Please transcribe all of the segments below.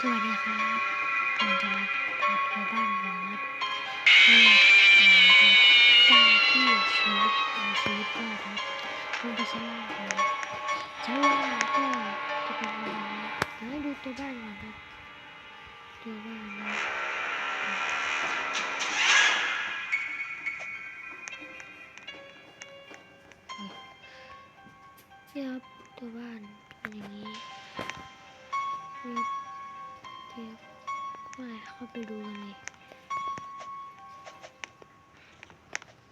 สวัสดีครับผมจะมาพาทัวร์บ้านผมนะครับนี่นะสร้างที่ชีวิตเป็นชีวิตรอดครับลงไปชั้นล่างครับชั้นล่างก็จะเป็นประมาณนี้เดี๋ยวดูตัวบ้านก่อนครับตัวบ้านนะนี่ครับตัวบ้านเป็นอย่างนี้นี่ครับ มาเข้าไปดูกันเลย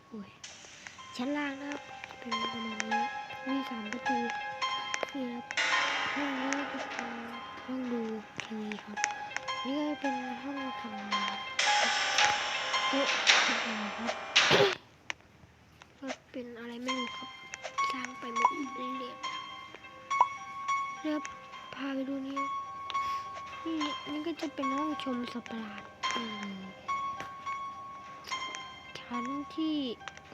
โอ้ยชั้นล่างนะครับเป็นประมาณนี้มีสามประตูนี่ครับห้องนี้ก็เป็นห้องดูทีวีครับ นี่ก็เป็นห้องทำงานโต๊ะทำงานครับก็เป็นอะไรไม่รู้ครับ สร้างไปหมดเรื่อยๆครับเนี่ยครับพาไปดูนี่ นี่นี่ก็จะเป็นห้องชมสัตว์ประหลาดชั้นที่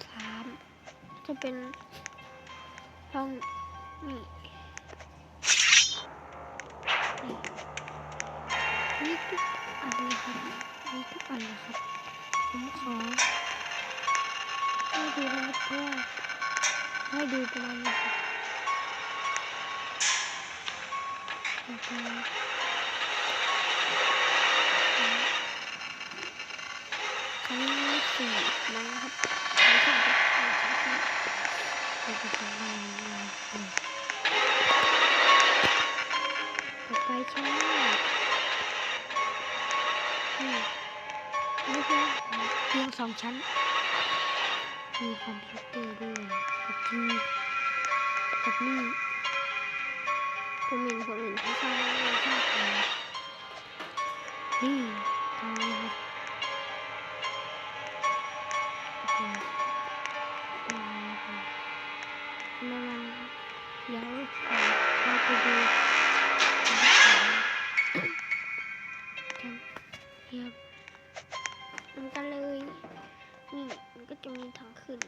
สามจะเป็นห้องนี่นี่นี่ทุกอันเลยครับนี่ทุกอันเลยครับผมขอให้ดูนะครับให้ดูประมาณนี้ครับ Okay. สี่มั้งครับชั้นสี่ก็ชั้นสี่เราจะเป็นอไรนะต่อไปชั้นนี่นี่ก็เพียงสองชั้น มีคอมพิวเตอร์ด้วยกับทีวีกับนี่ผมเห็นคนอื่นเขาสร้างไม่ชอบเลยนี่ตรงนี้ เดี๋ยวเราไปดูกันเทียบมันกันเลย นี่มันก็จะมีทางขึ้น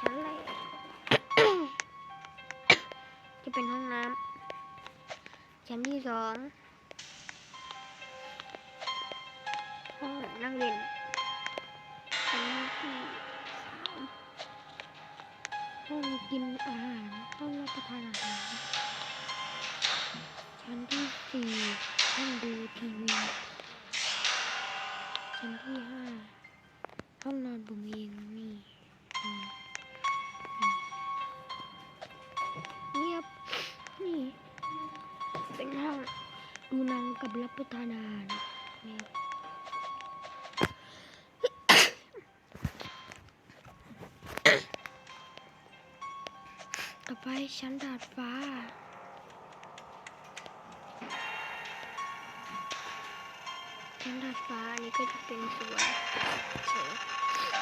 ชั้นแรกจะเป็นห้องน้ำชั้นที่สอง ห้องกินอาหารห้องรับประทานอาหาร ชั้นที่สี่ห้องดูทีวี ชั้นที่ห้าห้องนอนผมเองนี่เงียบนี่ เป็นห้องดูหนังกับรับประทานอาหารนี่ ต่อไปชั้นดาดฟ้า ชั้นดาดฟ้าอันนี้ก็จะเป็นสวนเฉย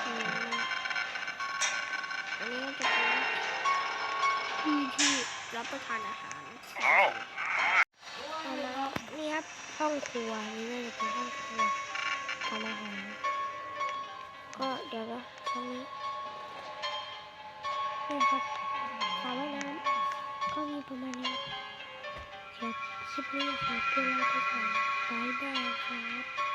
อืมอันนี้ก็จะเป็นที่ที่รับประทานอาหารเอาละครับนี่ครับห้องครัวนี่ก็จะเป็นห้องครัวทำอาหารก็เดี๋ยวนะชั้นนี้นี่ครับ ก็มีประมาณนี้ครับคลิปนี้ขอตัวลาไปก่อนบายบายครับ